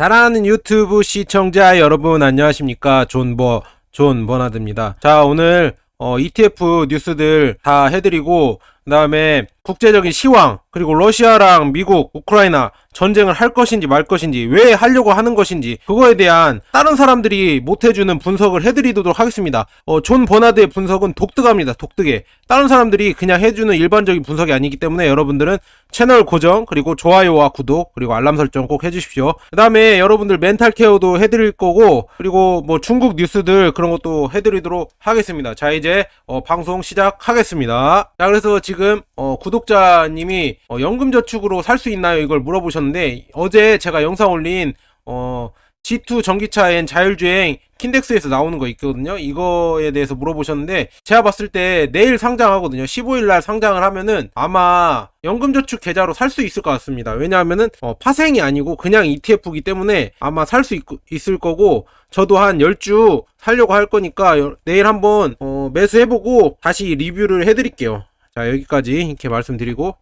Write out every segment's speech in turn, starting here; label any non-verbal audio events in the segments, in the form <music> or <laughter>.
사랑하는 유튜브 시청자 여러분 안녕하십니까 존버 존 버나드입니다. 자 오늘 어, ETF 뉴스들 다 해드리고 그 다음에 국제적인 시황 그리고 러시아랑 미국 우크라이나 전쟁을 할 것인지 말 것인지 왜 하려고 하는 것인지 그거에 대한 다른 사람들이 못 해주는 분석을 해드리도록 하겠습니다. 어, 존 버나드의 분석은 독특합니다. 독특해. 다른 사람들이 그냥 해주는 일반적인 분석이 아니기 때문에 여러분들은 채널 고정 그리고 좋아요와 구독 그리고 알람 설정 꼭 해주십시오. 그 다음에 여러분들 멘탈 케어도 해드릴 거고 그리고 뭐 중국 뉴스들 그런 것도 해드리도록 하겠습니다. 자 이제 어, 방송 시작하겠습니다. 자 그래서 지금 어, 구독자님이 어, 연금저축으로 살 수 있나요 이걸 물어보셨 는데 어제 제가 영상 올린 어, G2 전기차엔 자율주행 킨덱스에서 나오는 거 있거든요. 이거에 대해서 물어보셨는데 제가 봤을 때 내일 상장하거든요. 15일 날 상장을 하면은 아마 연금저축 계좌로 살 수 있을 것 같습니다. 왜냐하면은 어, 파생이 아니고 그냥 ETF이기 때문에 아마 살 수 있을 거고 저도 한 10주 살려고 할 거니까 여- 내일 한번 어, 매수해보고 다시 리뷰를 해드릴게요. 자 여기까지 이렇게 말씀드리고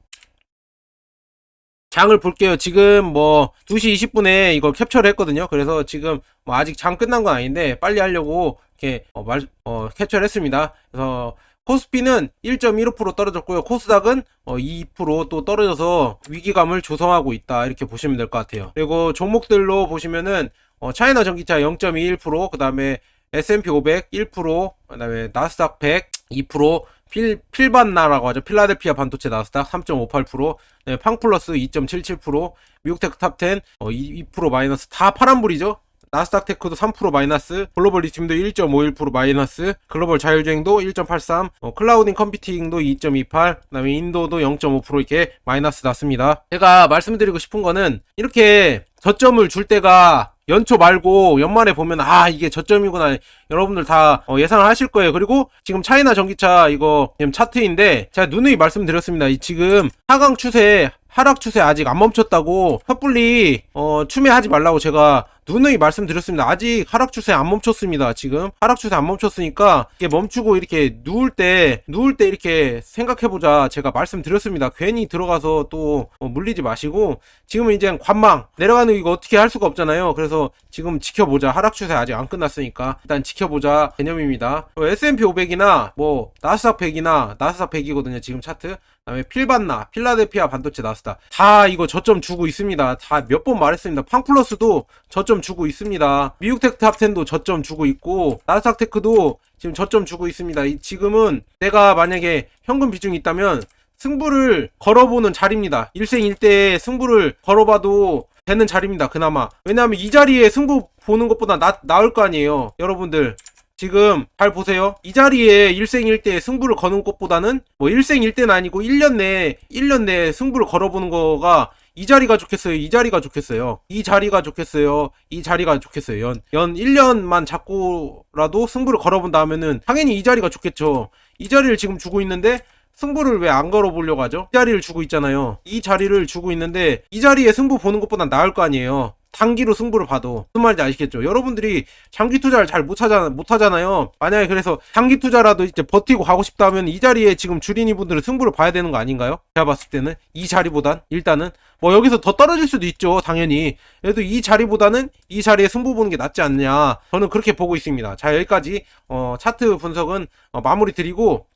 장을 볼게요. 지금 뭐 2시 20분에 이거 캡처를 했거든요. 그래서 지금 뭐 아직 장 끝난 건 아닌데 빨리 하려고 이렇게 어, 말, 어, 캡처를 했습니다. 그래서 코스피는 1.15% 떨어졌고요. 코스닥은 어, 2%또 떨어져서 위기감을 조성하고 있다. 이렇게 보시면 될 것 같아요. 그리고 종목들로 보시면은 어, 차이나 전기차 0.21%, 그 다음에 S&P 500 1%, 그 다음에 나스닥 100 2%, 필, 필반나라고 하죠. 필라델피아 반도체 나스닥 3.58%, 네, 팡플러스 2.77%, 미국 테크 탑10 어, 2, 2% 마이너스 다 파란불이죠. 나스닥 테크도 3% 마이너스, 글로벌 리튬도 1.51% 마이너스, 글로벌 자율주행도 1.83, 어, 클라우딩 컴퓨팅도 2.28, 그다음에 인도도 0.5% 이렇게 마이너스 났습니다. 제가 말씀드리고 싶은 거는 이렇게 저점을 줄 때가 연초 말고 연말에 보면 아 이게 저점이구나 여러분들 다 어, 예상을 하실 거예요. 그리고 지금 차이나 전기차 이거 지금 차트인데 제가 누누이 말씀드렸습니다. 이 지금 하강 추세 하락 추세 아직 안 멈췄다고 섣불리 어, 추매하지 말라고 제가 누누이 말씀드렸습니다. 아직 하락 추세 안 멈췄습니다. 지금 하락 추세 안 멈췄으니까 이게 멈추고 이렇게 누울 때 누울 때 이렇게 생각해보자 제가 말씀드렸습니다. 괜히 들어가서 또 어, 물리지 마시고 지금은 이제 관망 내려가는 거 이거 어떻게 할 수가 없잖아요. 그래서 지금 지켜보자 하락 추세 아직 안 끝났으니까 일단 지켜보자 개념입니다. 어, S&P 500이나 뭐 나스닥 100이나 나스닥 100이거든요. 지금 차트. 그다음에 필반나, 필라델피아 반도체 나스닥 다 이거 저점 주고 있습니다. 다 몇 번 말했습니다. 팡플러스도 저점 주고 있습니다. 미국 테크 탑10도 저점 주고 있고 나스닥 테크도 지금 저점 주고 있습니다. 이- 지금은 내가 만약에 현금 비중이 있다면 승부를 걸어보는 자리입니다. 일생일대에 승부를 걸어봐도 되는 자리입니다. 그나마. 왜냐하면 이 자리에 승부 보는 것보다 나, 나을 거 아니에요. 여러분들. 지금 잘 보세요. 이 자리에 일생일대에 승부를 거는 것보다는 뭐 일생일대는 아니고 1년 내에 1년 내에 승부를 걸어보는 거가 이 자리가 좋겠어요. 이 자리가 좋겠어요. 이 자리가 좋겠어요. 이 자리가 좋겠어요. 연, 연 1년만 잡고라도 승부를 걸어본다 하면은 당연히 이 자리가 좋겠죠. 이 자리를 지금 주고 있는데 승부를 왜 안 걸어보려고 하죠? 이 자리를 주고 있잖아요. 이 자리를 주고 있는데 이 자리에 승부 보는 것보다 나을 거 아니에요. 단기로 승부를 봐도 무슨 말인지 아시겠죠? 여러분들이 장기 투자를 잘 못 하잖아, 못 하잖아요. 만약에 그래서 장기 투자라도 이제 버티고 가고 싶다면 이 자리에 지금 주린이 분들은 승부를 봐야 되는 거 아닌가요? 제가 봤을 때는 이 자리보단 일단은 뭐 여기서 더 떨어질 수도 있죠, 당연히. 그래도 이 자리보다는 이 자리에 승부 보는 게 낫지 않냐. 저는 그렇게 보고 있습니다. 자 여기까지 어, 차트 분석은 어, 마무리 드리고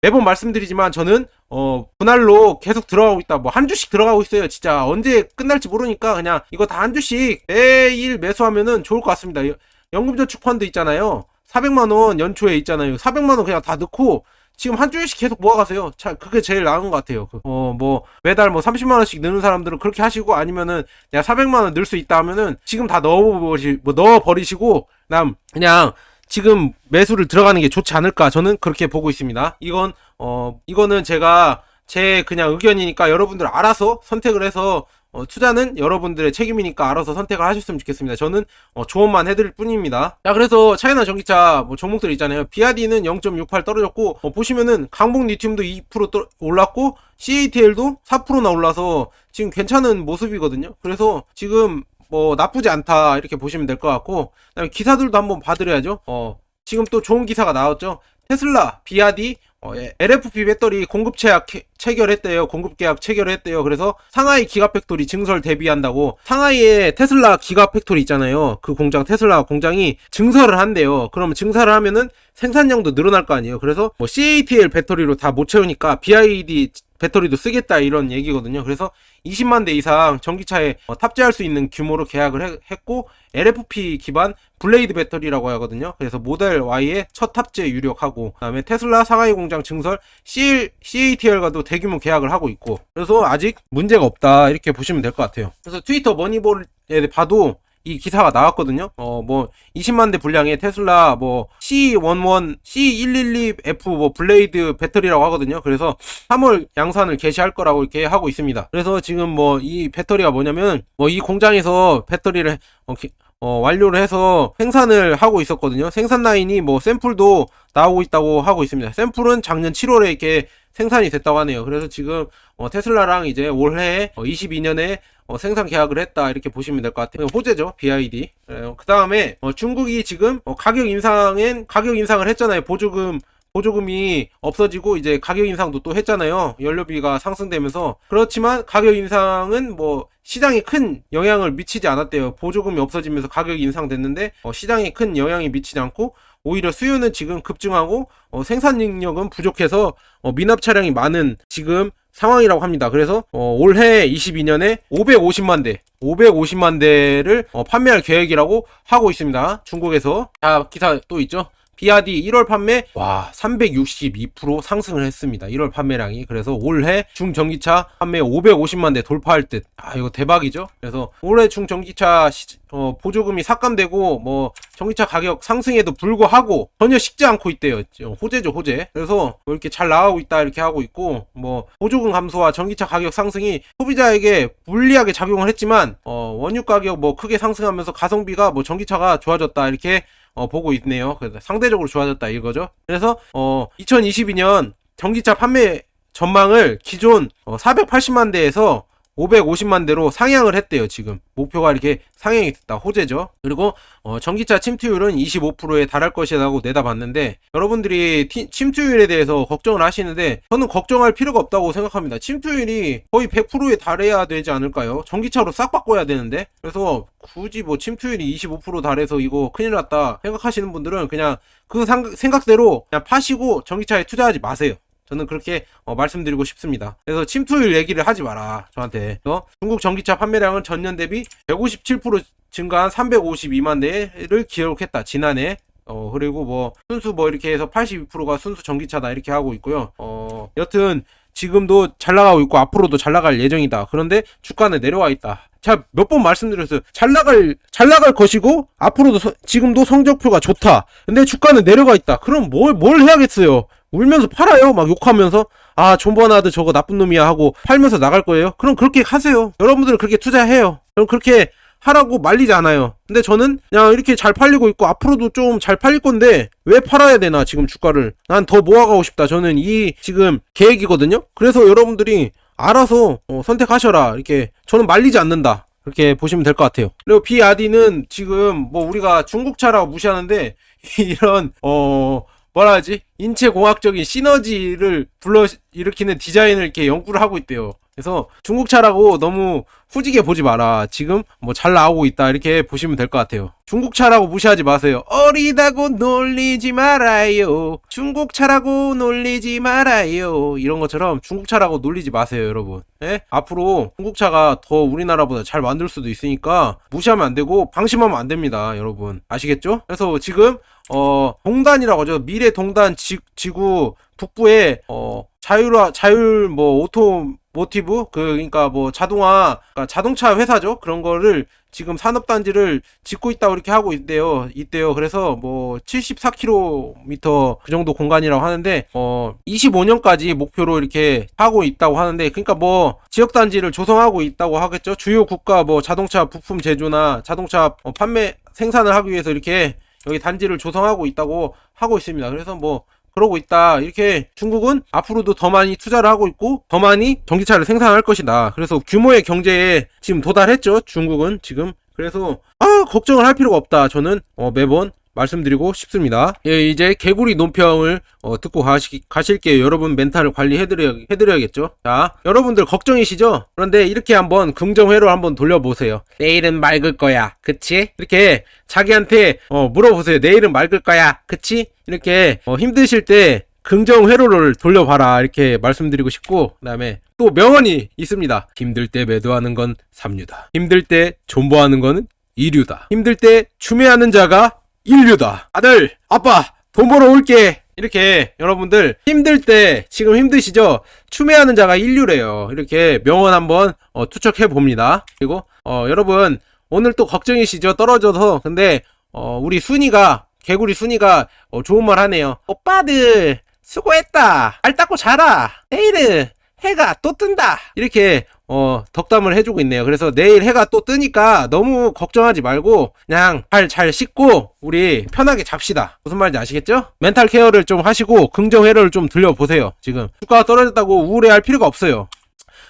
매번 말씀드리지만 저는 어 분할로 계속 들어가고 있다. 뭐 한 주씩 들어가고 있어요. 진짜 언제 끝날지 모르니까 그냥 이거 다 한 주씩 매일 매수하면은 좋을 것 같습니다. 여- 연금저축 펀드 있잖아요. 400만 원 연초에 있잖아요. 400만 원 그냥 다 넣고 지금 한 주씩 계속 모아가세요. 자, 그게 제일 나은 것 같아요. 그, 어, 뭐, 매달 뭐 30만 원씩 넣는 사람들은 그렇게 하시고 아니면은 내가 400만 원 넣을 수 있다 하면은 지금 다 넣어버리, 뭐 넣어버리시고, 남, 그냥 지금 매수를 들어가는 게 좋지 않을까 저는 그렇게 보고 있습니다. 이건 어 이거는 제가 제 그냥 의견이니까 여러분들 알아서 선택을 해서 어, 투자는 여러분들의 책임이니까 알아서 선택을 하셨으면 좋겠습니다. 저는 어, 조언만 해드릴 뿐입니다. 자 그래서 차이나 전기차 뭐 종목들 있잖아요. 비아디는 0.68 떨어졌고 어, 보시면은 강북 리튬도 2% 떨- 올랐고 CATL도 4%나 올라서 지금 괜찮은 모습이거든요. 그래서 지금 뭐 나쁘지 않다 이렇게 보시면 될 것 같고 그다음에 기사들도 한번 봐드려야죠. 어 지금 또 좋은 기사가 나왔죠. 테슬라, 비아디, 어, 예, LFP 배터리 공급 계약 체- 체결했대요. 공급 계약 체결했대요. 그래서 상하이 기가 팩토리 증설 대비한다고 상하이에 테슬라 기가 팩토리 있잖아요. 그 공장 테슬라 공장이 증설을 한대요. 그러면 증설을 하면은 생산량도 늘어날 거 아니에요. 그래서 뭐 CATL 배터리로 다 못 채우니까 BID 배터리도 쓰겠다 이런 얘기거든요. 그래서 20만 대 이상 전기차에 어, 탑재할 수 있는 규모로 계약을 해- 했고 LFP 기반 블레이드 배터리라고 하거든요. 그래서 모델 Y의 첫 탑재 유력하고 그다음에 테슬라 상하이 공장 증설 CL, CATL과도 대규모 계약을 하고 있고 그래서 아직 문제가 없다 이렇게 보시면 될 것 같아요. 그래서 트위터 머니볼에 봐도 이 기사가 나왔거든요. 어, 뭐, 20만 대 분량의 테슬라, 뭐, C11, C112F, 뭐, 블레이드 배터리라고 하거든요. 그래서 3월 양산을 개시할 거라고 이렇게 하고 있습니다. 그래서 지금 뭐, 이 배터리가 뭐냐면, 뭐, 이 공장에서 배터리를, 어, 기- 어, 완료를 해서 생산을 하고 있었거든요. 생산 라인이 뭐, 샘플도 나오고 있다고 하고 있습니다. 샘플은 작년 7월에 이렇게 생산이 됐다고 하네요. 그래서 지금, 어, 테슬라랑 이제 올해 22년에 어, 생산 계약을 했다 이렇게 보시면 될 것 같아요. 호재죠, BID. 그 다음에 중국이 지금 어, 가격 인상엔 가격 인상을 했잖아요. 보조금 보조금이 없어지고 이제 가격 인상도 또 했잖아요. 연료비가 상승되면서 그렇지만 가격 인상은 뭐 시장에 큰 영향을 미치지 않았대요. 보조금이 없어지면서 가격이 인상됐는데 어, 시장에 큰 영향이 미치지 않고 오히려 수요는 지금 급증하고 어, 생산 능력은 부족해서 어, 미납 차량이 많은 지금 상황이라고 합니다. 그래서 어, 올해 22년에 550만 대, 550만 대를 어, 판매할 계획이라고 하고 있습니다. 중국에서 자 기사 또 있죠. 비아디 1월 판매 와 362% 상승을 했습니다. 1월 판매량이 그래서 올해 중전기차 판매 550만 대 돌파할 듯. 아 이거 대박이죠. 그래서 올해 중전기차 시- 어, 보조금이 삭감되고 뭐 전기차 가격 상승에도 불구하고 전혀 식지 않고 있대요. 어, 호재죠 호재. 그래서 뭐 이렇게 잘 나가고 있다 이렇게 하고 있고 뭐 보조금 감소와 전기차 가격 상승이 소비자에게 불리하게 작용을 했지만 어, 원유 가격 뭐 크게 상승하면서 가성비가 뭐 전기차가 좋아졌다 이렇게 어, 보고 있네요. 그래서 상대적으로 좋아졌다 이거죠. 그래서 어, 2022년 전기차 판매 전망을 기존 어, 480만 대에서 550만 대로 상향을 했대요, 지금. 목표가 이렇게 상향이 됐다. 호재죠. 그리고, 어, 전기차 침투율은 25%에 달할 것이라고 내다봤는데, 여러분들이 티- 침투율에 대해서 걱정을 하시는데, 저는 걱정할 필요가 없다고 생각합니다. 침투율이 거의 100%에 달해야 되지 않을까요? 전기차로 싹 바꿔야 되는데? 그래서, 굳이 뭐 침투율이 25% 달해서 이거 큰일 났다 생각하시는 분들은 그냥 그 상- 생각대로 그냥 파시고 전기차에 투자하지 마세요. 저는 그렇게 어, 말씀드리고 싶습니다. 그래서 침투율 얘기를 하지 마라 저한테. 그래서 중국 전기차 판매량은 전년 대비 157% 증가한 352만 대를 기록했다 지난해. 어 그리고 뭐 순수 뭐 이렇게 해서 82%가 순수 전기차다 이렇게 하고 있고요. 어 여튼 지금도 잘 나가고 있고 앞으로도 잘 나갈 예정이다. 그런데 주가는 내려와 있다. 제가 몇 번 말씀드렸어요. 잘 나갈 잘 나갈 것이고 앞으로도 서- 지금도 성적표가 좋다. 근데 주가는 내려가 있다. 그럼 뭘 뭘 해야겠어요? 울면서 팔아요. 막 욕하면서 아 존버나드 저거 나쁜 놈이야 하고 팔면서 나갈 거예요. 그럼 그렇게 하세요. 여러분들은 그렇게 투자해요. 그럼 그렇게 하라고 말리지 않아요. 근데 저는 그냥 이렇게 잘 팔리고 있고 앞으로도 좀 잘 팔릴 건데 왜 팔아야 되나 지금 주가를 난 더 모아가고 싶다. 저는 이 지금 계획이거든요. 그래서 여러분들이 알아서 어, 선택하셔라. 이렇게 저는 말리지 않는다. 그렇게 보시면 될 것 같아요. 그리고 비아디는 지금 뭐 우리가 중국차라고 무시하는데 <laughs> 이런 어 뭐라 하지 인체 공학적인 시너지를 불러 일으키는 디자인을 이렇게 연구를 하고 있대요. 그래서 중국차라고 너무 후지게 보지 마라. 지금 뭐 잘 나오고 있다. 이렇게 보시면 될 것 같아요. 중국차라고 무시하지 마세요. 어리다고 놀리지 말아요. 중국차라고 놀리지 말아요. 이런 것처럼 중국차라고 놀리지 마세요, 여러분. 예? 앞으로 중국차가 더 우리나라보다 잘 만들 수도 있으니까 무시하면 안 되고 방심하면 안 됩니다, 여러분. 아시겠죠? 그래서 지금 어 동단이라고 하죠. 미래 동단 지, 지구 북부에 어 자율화 자율 뭐 오토 모티브? 그 그러니까 뭐 자동화 그러니까 자동차 회사죠. 그런 거를 지금 산업단지를 짓고 있다고 이렇게 하고 있대요. 있대요. 그래서 뭐 74km 그 정도 공간이라고 하는데 어 25년까지 목표로 이렇게 하고 있다고 하는데 그러니까 뭐 지역단지를 조성하고 있다고 하겠죠. 주요 국가 뭐 자동차 부품 제조나 자동차 어, 판매 생산을 하기 위해서 이렇게 여기 단지를 조성하고 있다고 하고 있습니다 그래서 뭐 그러고 있다. 이렇게 중국은 앞으로도 더 많이 투자를 하고 있고 더 많이 전기차를 생산할 것이다. 그래서 규모의 경제에 지금 도달했죠. 중국은 지금. 그래서 아 걱정을 할 필요가 없다. 저는 어, 매번 말씀드리고 싶습니다. 예, 이제 개구리 논평을 어, 듣고 가시, 가실게요. 여러분 멘탈을 관리해드려, 해드려야겠죠? 자, 여러분들 걱정이시죠? 그런데 이렇게 한번 긍정회로 한번 돌려보세요. 내일은 맑을 거야. 그치? 이렇게 자기한테 어, 물어보세요. 내일은 맑을 거야. 그치? 이렇게 어, 힘드실 때 긍정 회로를 돌려봐라 이렇게 말씀드리고 싶고 그다음에 또 명언이 있습니다. 힘들 때 매도하는 건 삼류다. 힘들 때 존버하는 거는 이류다. 힘들 때 추매하는 자가 인류다. 아들, 아빠, 돈 벌어 올게. 이렇게 여러분들 힘들 때 지금 힘드시죠? 추매하는 자가 인류래요. 이렇게 명언 한번 어, 투척해 봅니다. 그리고 어, 여러분 오늘 또 걱정이시죠? 떨어져서 근데 어, 우리 순이가 개구리 순이가 어, 좋은 말 하네요. 오빠들 수고했다. 알 닦고 자라. 내일은 해가 또 뜬다. 이렇게 어, 덕담을 해주고 있네요. 그래서 내일 해가 또 뜨니까 너무 걱정하지 말고 그냥 발 잘 씻고 우리 편하게 잡시다. 무슨 말인지 아시겠죠? 멘탈 케어를 좀 하시고 긍정 회로를 좀 들려보세요. 지금 주가가 떨어졌다고 우울해할 필요가 없어요.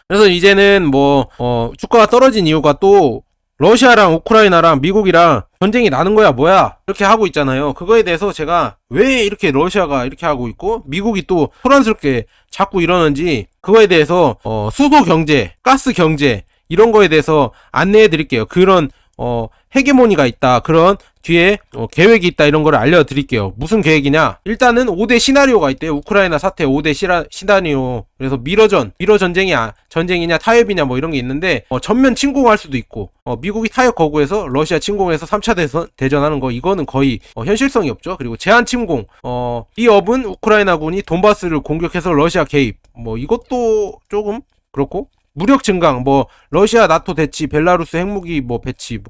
그래서 이제는 뭐 어, 주가가 떨어진 이유가 또 러시아랑 우크라이나랑 미국이랑 전쟁이 나는 거야 뭐야? 이렇게 하고 있잖아요. 그거에 대해서 제가 왜 이렇게 러시아가 이렇게 하고 있고 미국이 또 소란스럽게 자꾸 이러는지 그거에 대해서 어, 수소 경제 가스 경제 이런 거에 대해서 안내해 드릴게요. 그런 어, 헤게모니가 있다. 그런 뒤에 어, 계획이 있다. 이런 거를 알려드릴게요. 무슨 계획이냐? 일단은 5대 시나리오가 있대요. 우크라이나 사태 5대 시라, 시나리오. 그래서 미러전, 미러 전쟁이 아, 전쟁이냐 타협이냐 뭐 이런 게 있는데 어, 전면 침공할 수도 있고 어, 미국이 타협 거부해서 러시아 침공해서 3차 대선, 대전하는 거 이거는 거의 어, 현실성이 없죠. 그리고 제한 침공. 어, 이 업은 우크라이나군이 돈바스를 공격해서 러시아 개입. 뭐 이것도 조금 그렇고 무력 증강, 뭐 러시아 나토 대치, 벨라루스 핵무기 뭐 배치, 뭐,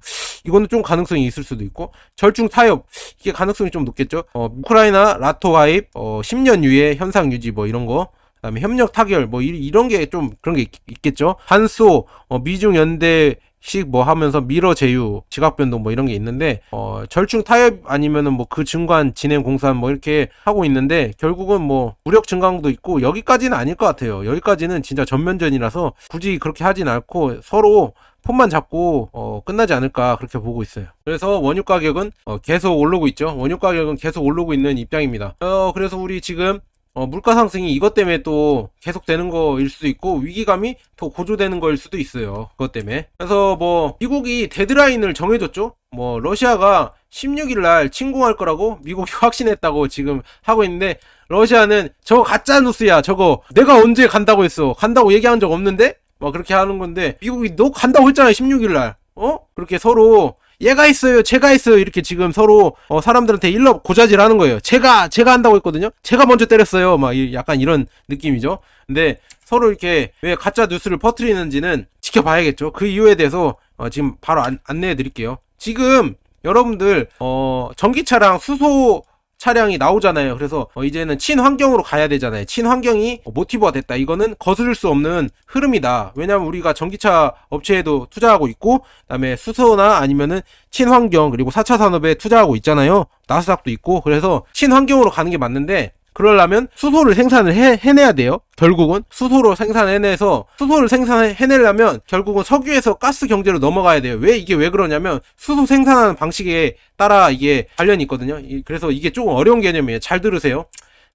이거는 좀 가능성이 있을 수도 있고 절중 타협 이게 가능성이 좀 높겠죠. 어, 우크라이나 라토 가입, 어, 10년 유예 현상 유지 뭐 이런 거. 그다음에 협력 타결 뭐 이, 런 게 좀 그런 게 있, 겠죠 한소 어, 미중 연대 식뭐 하면서 미러 제휴, 지각 변동 뭐 이런 게 있는데 어 절충 타협 아니면은 뭐그 중간 진행 공산 뭐 이렇게 하고 있는데 결국은 뭐 무력 증강도 있고 여기까지는 아닐 것 같아요. 여기까지는 진짜 전면전이라서 굳이 그렇게 하진 않고 서로 폰만 잡고 어, 끝나지 않을까 그렇게 보고 있어요. 그래서 원유 가격은 어, 계속 오르고 있죠. 원유 가격은 계속 오르고 있는 입장입니다. 어, 그래서 우리 지금 어, 물가 상승이 이것 때문에 또 계속되는 거일 수도 있고 위기감이 더 고조되는 거일 수도 있어요. 그것 때문에. 그래서 뭐 미국이 데드라인을 정해줬죠. 뭐 러시아가 16일 날 침공할 거라고 미국이 <laughs> 확신했다고 지금 하고 있는데 러시아는 저거 가짜 뉴스야. 저거 내가 언제 간다고 했어. 간다고 얘기한 적 없는데 막 그렇게 하는 건데 미국이 너 간다고 했잖아 16일 날. 어? 그렇게 서로 얘가 했어요, 제가 했어요. 이렇게 지금 서로 어, 사람들한테 일러 고자질 하는 거예요. 제가 제가 한다고 했거든요. 제가 먼저 때렸어요. 막 이- 약간 이런 느낌이죠. 근데 서로 이렇게 왜 가짜 뉴스를 퍼뜨리는지는 지켜봐야겠죠. 그 이유에 대해서 어, 지금 바로 안, 안내해 드릴게요. 지금 여러분들 어, 전기차랑 수소 차량이 나오잖아요. 그래서 어, 이제는 친환경으로 가야 되잖아요. 친환경이 모티브가 됐다. 이거는 거스를 수 없는 흐름이다. 왜냐면 우리가 전기차 업체에도 투자하고 있고, 그다음에 수소나 아니면은 친환경 그리고 4차 산업에 투자하고 있잖아요. 나스닥도 있고, 그래서 친환경으로 가는 게 맞는데. 그러려면 수소를 생산을 해, 해내야 돼요. 결국은 수소로 생산해내서 수소를 생산해내려면 결국은 석유에서 가스 경제로 넘어가야 돼요. 왜 이게 왜 그러냐면 수소 생산하는 방식에 따라 이게 관련이 있거든요. 이- 그래서 이게 조금 어려운 개념이에요. 잘 들으세요.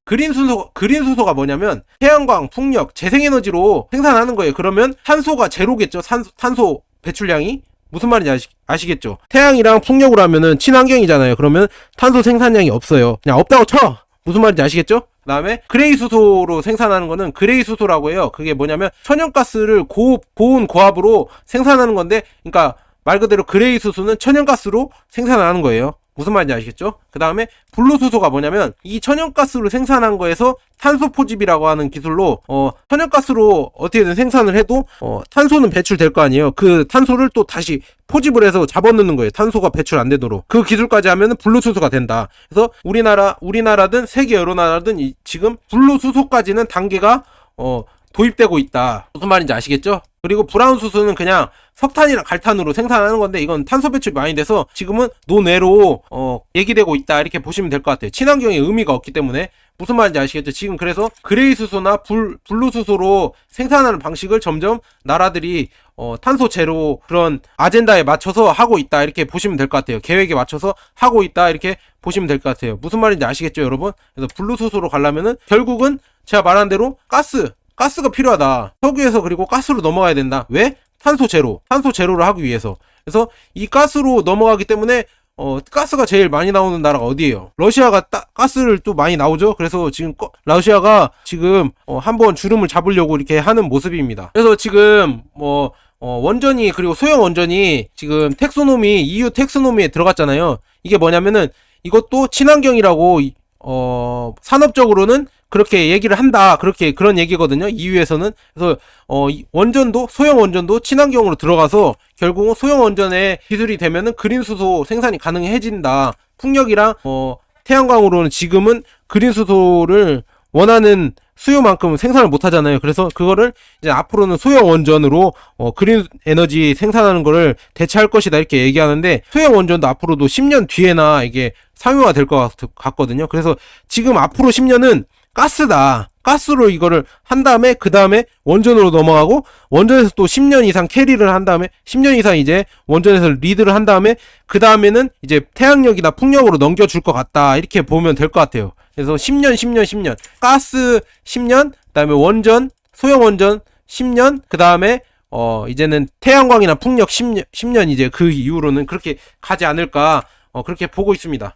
그린 수소, 그린 수소가 뭐냐면 태양광, 풍력, 재생에너지로 생산하는 거예요. 그러면 탄소가 제로겠죠. 탄소, 탄소 배출량이. 무슨 말인지 아시, 아시겠죠? 태양이랑 풍력으로 하면은 친환경이잖아요. 그러면 탄소 생산량이 없어요. 그냥 없다고 쳐! 무슨 말인지 아시겠죠? 그 다음에 그레이 수소로 생산하는 거는 그레이 수소라고 해요. 그게 뭐냐면 천연가스를 고, 고온 고압으로 생산하는 건데, 그러니까 말 그대로 그레이 수소는 천연가스로 생산하는 거예요. 무슨 말인지 아시겠죠? 그 다음에 블루 수소가 뭐냐면 이 천연가스로 생산한 거에서 탄소 포집이라고 하는 기술로 어 천연가스로 어떻게든 생산을 해도 어 탄소는 배출될 거 아니에요. 그 탄소를 또 다시 포집을 해서 잡아넣는 거예요. 탄소가 배출 안 되도록 그 기술까지 하면은 블루 수소가 된다. 그래서 우리나라 우리나라든 세계 여러 나라든 이, 지금 블루 수소까지는 단계가 어 도입되고 있다. 무슨 말인지 아시겠죠? 그리고 브라운 수소는 그냥 석탄이랑 갈탄으로 생산하는 건데 이건 탄소 배출이 많이 돼서 지금은 논외로 어 얘기되고 있다 이렇게 보시면 될 것 같아요. 친환경의 의미가 없기 때문에 무슨 말인지 아시겠죠? 지금 그래서 그레이 수소나 불, 블루 수소로 생산하는 방식을 점점 나라들이 어, 탄소 제로 그런 아젠다에 맞춰서 하고 있다 이렇게 보시면 될 것 같아요. 계획에 맞춰서 하고 있다 이렇게 보시면 될 것 같아요. 무슨 말인지 아시겠죠, 여러분? 그래서 블루 수소로 가려면은 결국은 제가 말한 대로 가스, 가스가 필요하다. 석유에서 그리고 가스로 넘어가야 된다. 왜? 탄소 제로, 탄소 제로를 하기 위해서. 그래서 이 가스로 넘어가기 때문에 어, 가스가 제일 많이 나오는 나라가 어디예요? 러시아가 따, 가스를 또 많이 나오죠? 그래서 지금 꺼- 러시아가 지금 어, 한번 주름을 잡으려고 이렇게 하는 모습입니다. 그래서 지금 뭐 어, 원전이 그리고 소형 원전이 지금 텍소노미 EU 텍소노미에 들어갔잖아요. 이게 뭐냐면은 이것도 친환경이라고 이- 어, 산업적으로는 그렇게 얘기를 한다. 그렇게 그런 얘기거든요. EU에서는 그래서 어, 이 원전도 소형 원전도 친환경으로 들어가서 결국은 소형 원전의 기술이 되면은 그린 수소 생산이 가능해진다. 풍력이랑 어, 태양광으로는 지금은 그린 수소를 원하는 수요만큼 생산을 못 하잖아요. 그래서 그거를 이제 앞으로는 소형 원전으로 어, 그린 에너지 생산하는 거를 대체할 것이다 이렇게 얘기하는데 소형 원전도 앞으로도 10년 뒤에나 이게 상용화 될 것 같거든요. 그래서 지금 앞으로 10년은 가스다. 가스로 이거를 한 다음에 그 다음에 원전으로 넘어가고 원전에서 또 10년 이상 캐리를 한 다음에 10년 이상 이제 원전에서 리드를 한 다음에 그 다음에는 이제 태양력이나 풍력으로 넘겨줄 것 같다 이렇게 보면 될 것 같아요. 그래서 10년, 10년, 10년 가스 10년, 그다음에 원전 소형 원전 10년, 그 다음에 어 이제는 태양광이나 풍력 10년, 10년 이제 그 이후로는 그렇게 가지 않을까 어 그렇게 보고 있습니다.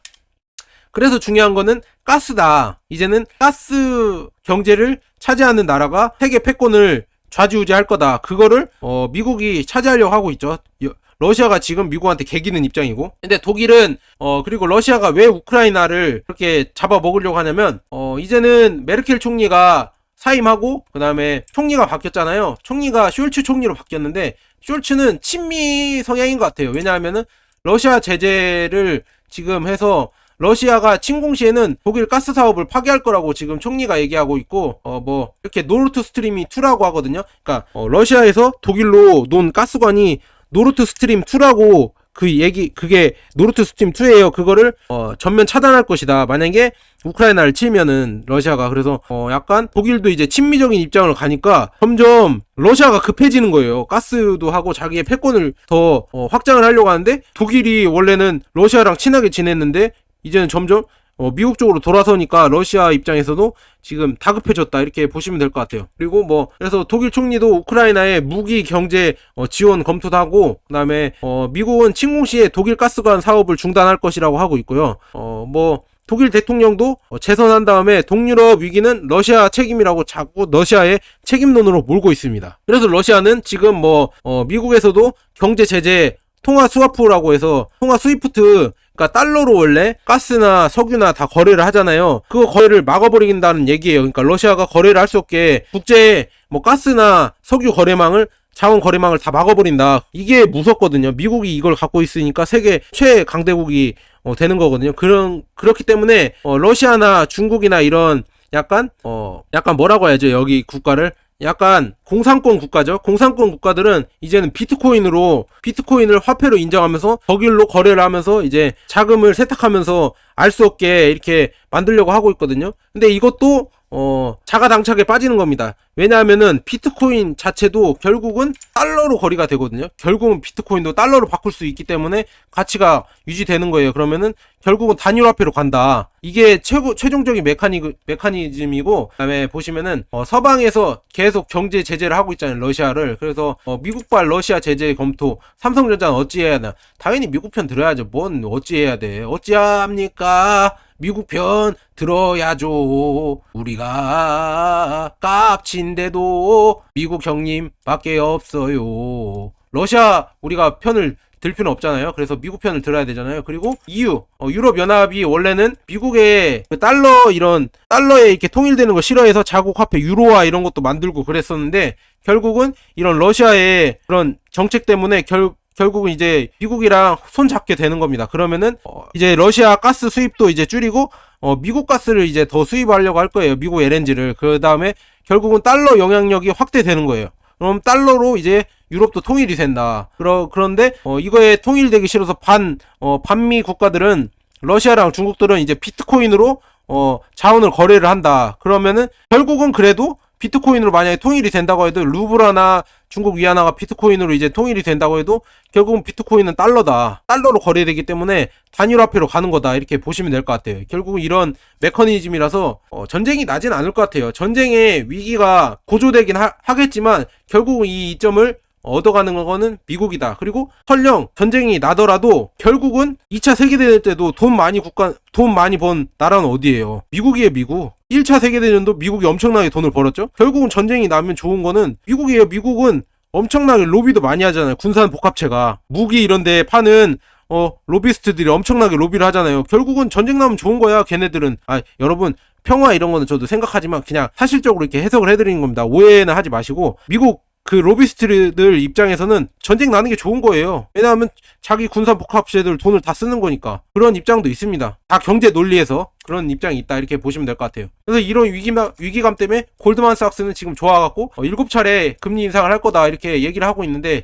그래서 중요한 거는 가스다. 이제는 가스 경제를 차지하는 나라가 세계 패권을 좌지우지할 거다. 그거를 어, 미국이 차지하려고 하고 있죠. 여- 러시아가 지금 미국한테 개기는 입장이고. 근데 독일은 어 그리고 러시아가 왜 우크라이나를 그렇게 잡아 먹으려고 하냐면 어 이제는 메르켈 총리가 사임하고 그 다음에 총리가 바뀌었잖아요. 총리가 숄츠 총리로 바뀌었는데 숄츠는 친미 성향인 것 같아요. 왜냐하면은 러시아 제재를 지금 해서 러시아가 침공 시에는 독일 가스 사업을 파기할 거라고 지금 총리가 얘기하고 있고 어 뭐 이렇게 노르트 스트림이 2라고 하거든요. 그러니까 어, 러시아에서 독일로 논 가스관이 노르트 스트림 2라고 그 얘기 그게 노르트 스트림 2예요. 그거를 어, 전면 차단할 것이다. 만약에 우크라이나를 치면은 러시아가 그래서 어 약간 독일도 이제 친미적인 입장을 가니까 점점 러시아가 급해지는 거예요. 가스도 하고 자기의 패권을 더 어, 확장을 하려고 하는데 독일이 원래는 러시아랑 친하게 지냈는데 이제는 점점 어, 미국 쪽으로 돌아서니까 러시아 입장에서도 지금 다급해졌다 이렇게 보시면 될 것 같아요. 그리고 뭐 그래서 독일 총리도 우크라이나에 무기 경제 어, 지원 검토도 하고 그다음에 어, 미국은 침공 시에 독일 가스관 사업을 중단할 것이라고 하고 있고요. 어, 뭐 독일 대통령도 어, 재선한 다음에 동유럽 위기는 러시아 책임이라고 자꾸 러시아의 책임론으로 몰고 있습니다. 그래서 러시아는 지금 뭐 어, 미국에서도 경제 제재 통화 스와프라고 해서 통화 스위프트 그러니까 달러로 원래 가스나 석유나 다 거래를 하잖아요. 그거 거래를 막아버린다는 얘기예요. 그러니까 러시아가 거래를 할 수 없게 국제 뭐 가스나 석유 거래망을 자원 거래망을 다 막아버린다. 이게 무섭거든요. 미국이 이걸 갖고 있으니까 세계 최강대국이 어, 되는 거거든요. 그런 그렇기 때문에 어, 러시아나 중국이나 이런 약간 어 약간 뭐라고 해야죠 여기 국가를 약간 공산권 국가죠. 공산권 국가들은 이제는 비트코인으로 비트코인을 화폐로 인정하면서 거길로 거래를 하면서 이제 자금을 세탁하면서 알 수 없게 이렇게 만들려고 하고 있거든요. 근데 이것도 어 자가당착에 빠지는 겁니다. 왜냐하면은 비트코인 자체도 결국은 달러로 거리가 되거든요. 결국은 비트코인도 달러로 바꿀 수 있기 때문에 가치가 유지되는 거예요. 그러면은 결국은 단일화폐로 간다. 이게 최고 최종적인 메카니 메커니즘이고 그다음에 보시면은 어, 서방에서 계속 경제 제재를 하고 있잖아요. 러시아를. 그래서 어, 미국발 러시아 제재 검토. 삼성전자는 어찌해야 하나? 당연히 미국 편 들어야죠. 뭔 어찌해야 돼? 어찌합니까? 미국 편 들어야죠. 우리가 깝친데도 미국 형님 밖에 없어요. 러시아 우리가 편을 들 필요는 없잖아요. 그래서 미국 편을 들어야 되잖아요. 그리고 EU, 어, 유럽 연합이 원래는 미국의 그 달러 이런 달러에 이렇게 통일되는 거 싫어해서 자국 화폐 유로화 이런 것도 만들고 그랬었는데 결국은 이런 러시아의 그런 정책 때문에 결 결국은 이제 미국이랑 손 잡게 되는 겁니다. 그러면은 어, 이제 러시아 가스 수입도 이제 줄이고 어, 미국 가스를 이제 더 수입하려고 할 거예요. 미국 LNG를. 그 다음에 결국은 달러 영향력이 확대되는 거예요. 그럼 달러로 이제 유럽도 통일이 된다. 그러, 그런데, 어, 이거에 통일되기 싫어서 반, 어, 반미 국가들은 러시아랑 중국들은 이제 비트코인으로 어, 자원을 거래를 한다. 그러면은 결국은 그래도 비트코인으로 만약에 통일이 된다고 해도 루브라나 중국 위안화가 비트코인으로 이제 통일이 된다고 해도 결국은 비트코인은 달러다. 달러로 거래되기 때문에 단일화폐로 가는 거다. 이렇게 보시면 될 것 같아요. 결국은 이런 메커니즘이라서 어, 전쟁이 나진 않을 것 같아요. 전쟁의 위기가 고조되긴 하, 하겠지만 결국은 이 이점을 얻어가는 거는 미국이다. 그리고 설령 전쟁이 나더라도 결국은 2차 세계대전 때도 돈 많이 국가 돈 많이 번 나라는 어디예요? 미국이에요, 미국. 1차 세계대전도 미국이 엄청나게 돈을 벌었죠. 결국은 전쟁이 나면 좋은 거는 미국이에요. 미국은 엄청나게 로비도 많이 하잖아요. 군산 복합체가 무기 이런 데 파는 어 로비스트들이 엄청나게 로비를 하잖아요. 결국은 전쟁 나면 좋은 거야. 걔네들은 아 여러분 평화 이런 거는 저도 생각하지만 그냥 사실적으로 이렇게 해석을 해드리는 겁니다. 오해는 하지 마시고 미국 그 로비스트들 입장에서는 전쟁 나는 게 좋은 거예요. 왜냐하면 자기 군사 복합체들 돈을 다 쓰는 거니까 그런 입장도 있습니다. 다 경제 논리에서 그런 입장이 있다 이렇게 보시면 될 것 같아요. 그래서 이런 위기감, 위기감 때문에 골드만삭스는 지금 좋아갖고 어, 7차례 금리 인상을 할 거다 이렇게 얘기를 하고 있는데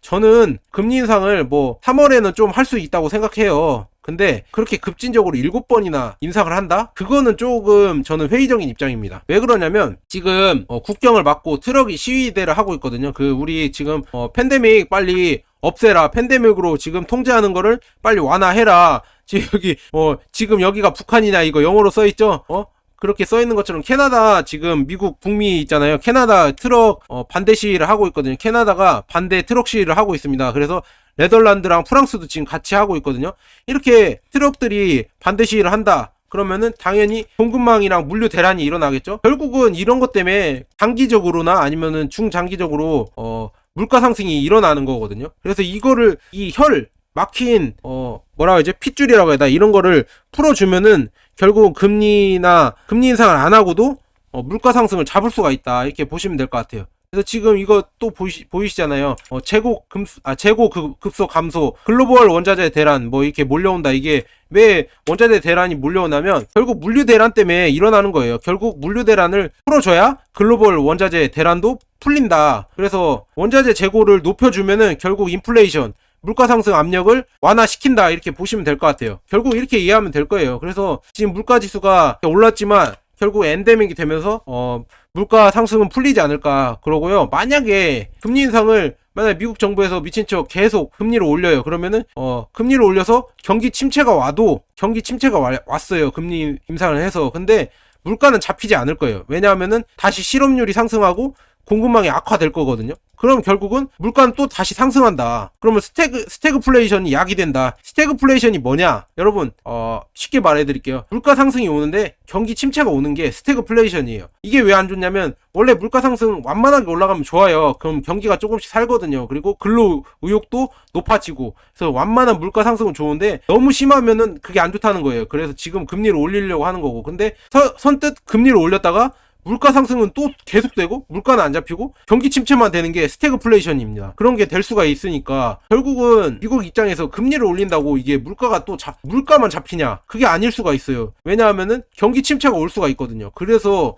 저는 금리 인상을 뭐 3월에는 좀 할 수 있다고 생각해요. 근데 그렇게 급진적으로 7번이나 인상을 한다? 그거는 조금 저는 회의적인 입장입니다. 왜 그러냐면 지금 어, 국경을 막고 트럭이 시위대를 하고 있거든요. 그 우리 지금 어, 팬데믹 빨리 없애라. 팬데믹으로 지금 통제하는 거를 빨리 완화해라. <laughs> 지금 여기 어 지금 여기가 북한이냐 이거 영어로 써 있죠? 어? 그렇게 써 있는 것처럼 캐나다 지금 미국 북미 있잖아요. 캐나다 트럭 어, 반대 시위를 하고 있거든요. 캐나다가 반대 트럭 시위를 하고 있습니다. 그래서 네덜란드랑 프랑스도 지금 같이 하고 있거든요. 이렇게 트럭들이 반대 시위를 한다. 그러면은 당연히 공급망이랑 물류 대란이 일어나겠죠. 결국은 이런 것 때문에 단기적으로나 아니면은 중장기적으로 어 물가 상승이 일어나는 거거든요. 그래서 이거를 이 혈 막힌 어 뭐라 그러지 핏줄이라고 해야 되나 이런 거를 풀어주면은 결국 금리나 금리 인상을 안 하고도 어, 물가 상승을 잡을 수가 있다 이렇게 보시면 될 것 같아요. 그래서 지금 이거 또 보이시, 보이시잖아요. 어, 재고 금수, 아, 재고 급, 급소 감소, 글로벌 원자재 대란, 뭐, 이렇게 몰려온다. 이게 왜 원자재 대란이 몰려오냐면, 결국 물류 대란 때문에 일어나는 거예요. 결국 물류 대란을 풀어줘야 글로벌 원자재 대란도 풀린다. 그래서 원자재 재고를 높여주면은 결국 인플레이션, 물가 상승 압력을 완화시킨다. 이렇게 보시면 될 것 같아요. 결국 이렇게 이해하면 될 거예요. 그래서 지금 물가 지수가 올랐지만, 결국 엔데믹이 되면서 어 물가 상승은 풀리지 않을까 그러고요. 만약에 금리 인상을 만약 미국 정부에서 미친 척 계속 금리를 올려요. 그러면은 어 금리를 올려서 경기 침체가 와도 경기 침체가 와, 왔어요. 금리 인상을 해서 근데 물가는 잡히지 않을 거예요. 왜냐하면은 다시 실업률이 상승하고 공급망이 악화될 거거든요. 그럼 결국은 물가는 또 다시 상승한다. 그러면 스태그 스태그플레이션이 약이 된다. 스태그플레이션이 뭐냐? 여러분 어, 쉽게 말해 드릴게요. 물가 상승이 오는데 경기 침체가 오는 게 스태그플레이션이에요. 이게 왜 안 좋냐면 원래 물가 상승 완만하게 올라가면 좋아요. 그럼 경기가 조금씩 살거든요. 그리고 근로 의욕도 높아지고 그래서 완만한 물가 상승은 좋은데 너무 심하면은 그게 안 좋다는 거예요. 그래서 지금 금리를 올리려고 하는 거고 근데 서, 선뜻 금리를 올렸다가 물가 상승은 또 계속되고 물가는 안 잡히고 경기 침체만 되는 게 스태그플레이션입니다. 그런 게 될 수가 있으니까 결국은 미국 입장에서 금리를 올린다고 이게 물가가 또 잡, 물가만 잡히냐? 그게 아닐 수가 있어요. 왜냐하면은 경기 침체가 올 수가 있거든요. 그래서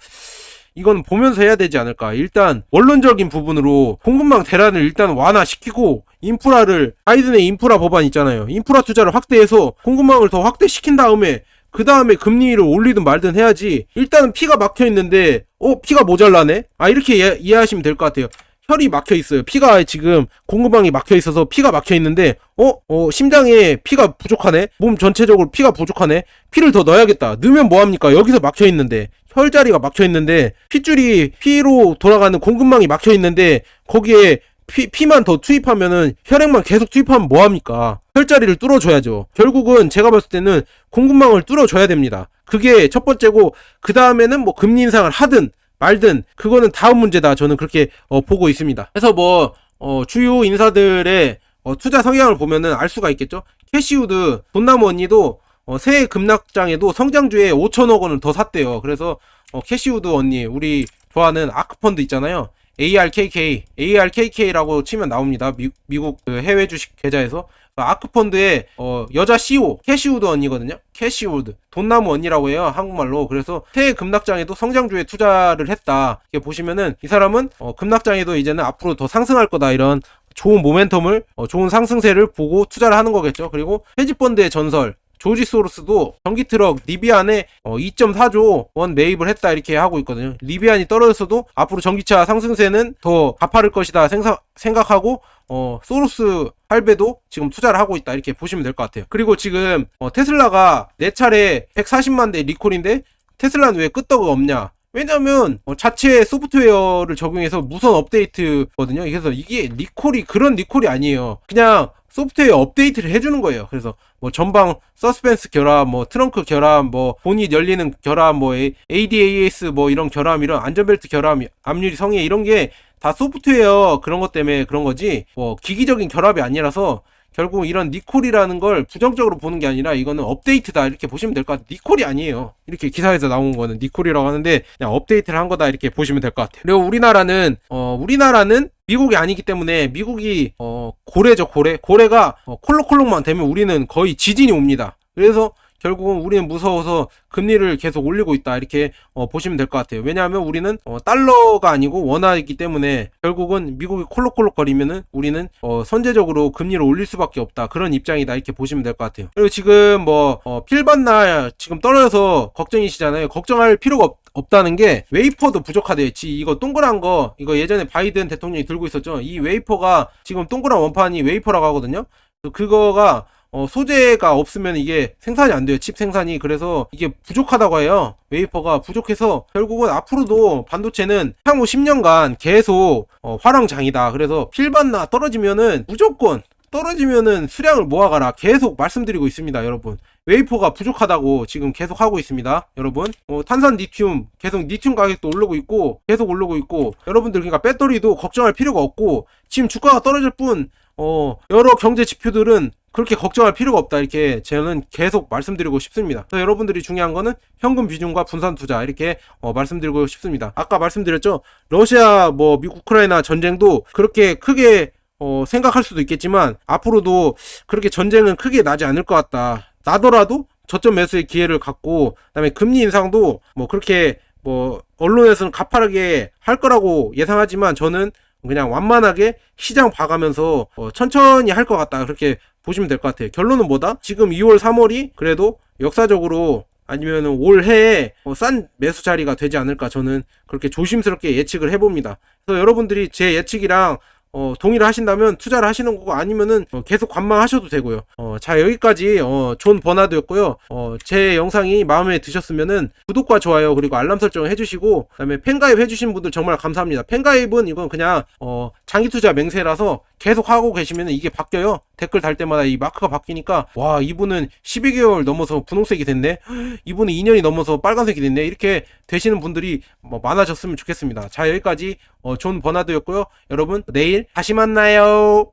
이건 보면서 해야 되지 않을까. 일단 원론적인 부분으로 공급망 대란을 일단 완화시키고 인프라를 바이든의 인프라 법안 있잖아요. 인프라 투자를 확대해서 공급망을 더 확대시킨 다음에 그 다음에 금리를 올리든 말든 해야지. 일단은 피가 막혀 있는데, 어, 피가 모자라네? 아, 이렇게 이해, 이해하시면 될 것 같아요. 혈이 막혀 있어요. 피가 지금 공급망이 막혀 있어서 피가 막혀 있는데, 어, 어, 심장에 피가 부족하네? 몸 전체적으로 피가 부족하네? 피를 더 넣어야겠다. 넣으면 뭐합니까? 여기서 막혀 있는데, 혈자리가 막혀 있는데, 핏줄이 피로 돌아가는 공급망이 막혀 있는데, 거기에 피, 피만 더 투입하면은 혈액만 계속 투입하면 뭐합니까? 혈자리를 뚫어줘야죠. 결국은 제가 봤을 때는 공급망을 뚫어줘야 됩니다. 그게 첫 번째고 그 다음에는 뭐 금리 인상을 하든 말든 그거는 다음 문제다. 저는 그렇게 어, 보고 있습니다. 그래서 뭐 어, 주요 인사들의 어, 투자 성향을 보면은 알 수가 있겠죠. 캐시우드 돈나무 언니도 어, 새해 급락장에도 성장주에 5천억 원을 더 샀대요. 그래서 어, 캐시우드 언니 우리 좋아하는 아크펀드 있잖아요. ARKK, ARKK라고 치면 나옵니다. 미, 국그 해외 주식 계좌에서. 아크펀드의 어, 여자 CEO 캐시우드 언니거든요. 캐시우드 돈나무 언니라고 해요 한국말로. 그래서 새해 급락장에도 성장주에 투자를 했다. 이렇게 보시면은 이 사람은 어, 급락장에도 이제는 앞으로 더 상승할 거다 이런 좋은 모멘텀을 어, 좋은 상승세를 보고 투자를 하는 거겠죠. 그리고 헤지펀드의 전설 조지 소로스도 전기 트럭 리비안에 어, 2.4조 원 매입을 했다 이렇게 하고 있거든요. 리비안이 떨어졌어도 앞으로 전기차 상승세는 더 가파를 것이다 생각하고 어, 소로스 할배도 지금 투자를 하고 있다 이렇게 보시면 될 것 같아요. 그리고 지금 어, 테슬라가 네 차례 140만 대 리콜인데 테슬라는 왜 끄떡이 없냐? 왜냐면 어, 자체 소프트웨어를 적용해서 무선 업데이트거든요. 그래서 이게 리콜이 그런 리콜이 아니에요. 그냥 소프트웨어 업데이트를 해주는 거예요. 그래서 뭐 전방 서스펜스 결함, 뭐 트렁크 결함, 뭐 본닛 열리는 결함, 뭐 ADAS 뭐 이런 결함, 이런 안전벨트 결함, 압률이 성에 이런 게 다 소프트웨어 그런 것 때문에 그런 거지 뭐 기기적인 결합이 아니라서 결국 이런 니콜이라는 걸 부정적으로 보는 게 아니라 이거는 업데이트다 이렇게 보시면 될 것 같아요. 니콜이 아니에요. 이렇게 기사에서 나온 거는 니콜이라고 하는데 그냥 업데이트를 한 거다 이렇게 보시면 될 것 같아요. 그리고 우리나라는 어 우리나라는 미국이 아니기 때문에 미국이 어 고래죠 고래 고래가 어, 콜록콜록만 되면 우리는 거의 지진이 옵니다. 그래서 결국은 우리는 무서워서 금리를 계속 올리고 있다 이렇게 어, 보시면 될 것 같아요. 왜냐하면 우리는 어, 달러가 아니고 원화이기 때문에 결국은 미국이 콜록콜록거리면은 우리는 어, 선제적으로 금리를 올릴 수밖에 없다 그런 입장이다 이렇게 보시면 될 것 같아요. 그리고 지금 뭐 어, 필반나 지금 떨어져서 걱정이시잖아요. 걱정할 필요가 없. 없다는 게 웨이퍼도 부족하대요. 지 이거 동그란 거 이거 예전에 바이든 대통령이 들고 있었죠. 이 웨이퍼가 지금 동그란 원판이 웨이퍼라고 하거든요. 그거가 어, 소재가 없으면 이게 생산이 안 돼요. 칩 생산이. 그래서 이게 부족하다고 해요. 웨이퍼가 부족해서 결국은 앞으로도 반도체는 향후 10년간 계속 어, 화랑장이다. 그래서 필반나 떨어지면은 무조건 떨어지면은 수량을 모아가라. 계속 말씀드리고 있습니다, 여러분. 웨이퍼가 부족하다고 지금 계속 하고 있습니다, 여러분. 어, 탄산 리튬 계속 리튬 가격도 오르고 있고 계속 오르고 있고 여러분들 그러니까 배터리도 걱정할 필요가 없고 지금 주가가 떨어질 뿐 어, 여러 경제 지표들은 그렇게 걱정할 필요가 없다 이렇게 저는 계속 말씀드리고 싶습니다. 그래서 여러분들이 중요한 거는 현금 비중과 분산 투자 이렇게 어, 말씀드리고 싶습니다. 아까 말씀드렸죠. 러시아 뭐 미국 우크라이나 전쟁도 그렇게 크게 어, 생각할 수도 있겠지만 앞으로도 그렇게 전쟁은 크게 나지 않을 것 같다. 나더라도 저점 매수의 기회를 갖고 그다음에 금리 인상도 뭐 그렇게 뭐 언론에서는 가파르게 할 거라고 예상하지만 저는 그냥 완만하게 시장 봐가면서 어, 천천히 할 것 같다 그렇게 보시면 될 것 같아요. 결론은 뭐다? 지금 2월, 3월이 그래도 역사적으로 아니면 올해에 어, 싼 매수 자리가 되지 않을까 저는 그렇게 조심스럽게 예측을 해봅니다. 그래서 여러분들이 제 예측이랑 어, 동의를 하신다면 투자를 하시는 거고 아니면은 어, 계속 관망하셔도 되고요. 어, 자 여기까지 어, 존 버나드였고요. 어, 제 영상이 마음에 드셨으면은 구독과 좋아요 그리고 알람 설정 해주시고 그다음에 팬가입 해주신 분들 정말 감사합니다. 팬가입은 이건 그냥 어, 장기 투자 맹세라서 계속 하고 계시면 이게 바뀌어요. 댓글 달 때마다 이 마크가 바뀌니까 와 이분은 12개월 넘어서 분홍색이 됐네. <gasps> 이분은 2년이 넘어서 빨간색이 됐네. 이렇게 되시는 분들이 뭐 많아졌으면 좋겠습니다. 자 여기까지 어, 존 버나드였고요. 여러분 내일 다시 만나요.